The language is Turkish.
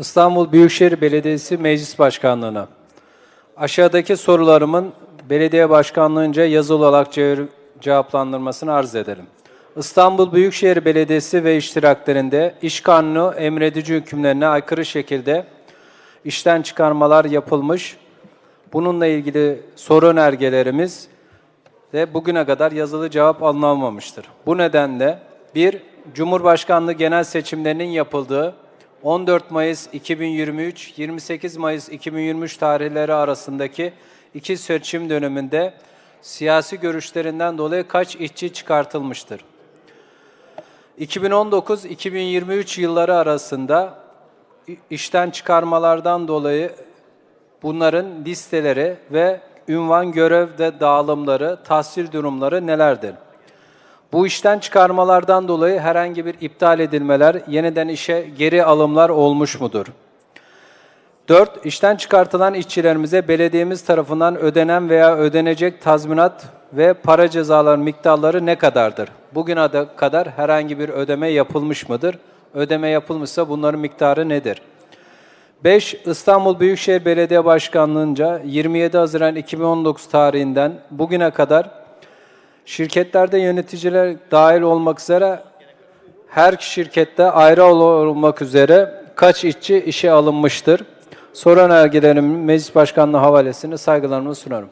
İstanbul Büyükşehir Belediyesi Meclis Başkanlığı'na. Aşağıdaki sorularımın belediye başkanlığınca yazılı olarak ce- cevaplandırmasını arz edelim. İstanbul Büyükşehir Belediyesi ve iştiraklerinde iş kanunu emredici hükümlerine aykırı şekilde işten çıkarmalar yapılmış. Bununla ilgili soru önergelerimiz ve bugüne kadar yazılı cevap alınamamıştır. Bu nedenle bir Cumhurbaşkanlığı genel seçimlerinin yapıldığı 14 Mayıs 2023 28 Mayıs 2023 tarihleri arasındaki iki seçim döneminde siyasi görüşlerinden dolayı kaç işçi çıkartılmıştır? 2019-2023 yılları arasında işten çıkarmalardan dolayı Bunların listeleri ve ünvan görev ve dağılımları, tahsil durumları nelerdir? Bu işten çıkarmalardan dolayı herhangi bir iptal edilmeler, yeniden işe geri alımlar olmuş mudur? 4. İşten çıkartılan işçilerimize belediyemiz tarafından ödenen veya ödenecek tazminat ve para cezaları miktarları ne kadardır? Bugüne kadar herhangi bir ödeme yapılmış mıdır? Ödeme yapılmışsa bunların miktarı nedir? 5. İstanbul Büyükşehir Belediye Başkanlığı'nca 27 Haziran 2019 tarihinden bugüne kadar şirketlerde yöneticiler dahil olmak üzere her şirkette ayrı olmak üzere kaç işçi işe alınmıştır? Soru önergelerimin Meclis Başkanlığı havalesini saygılarımı sunarım.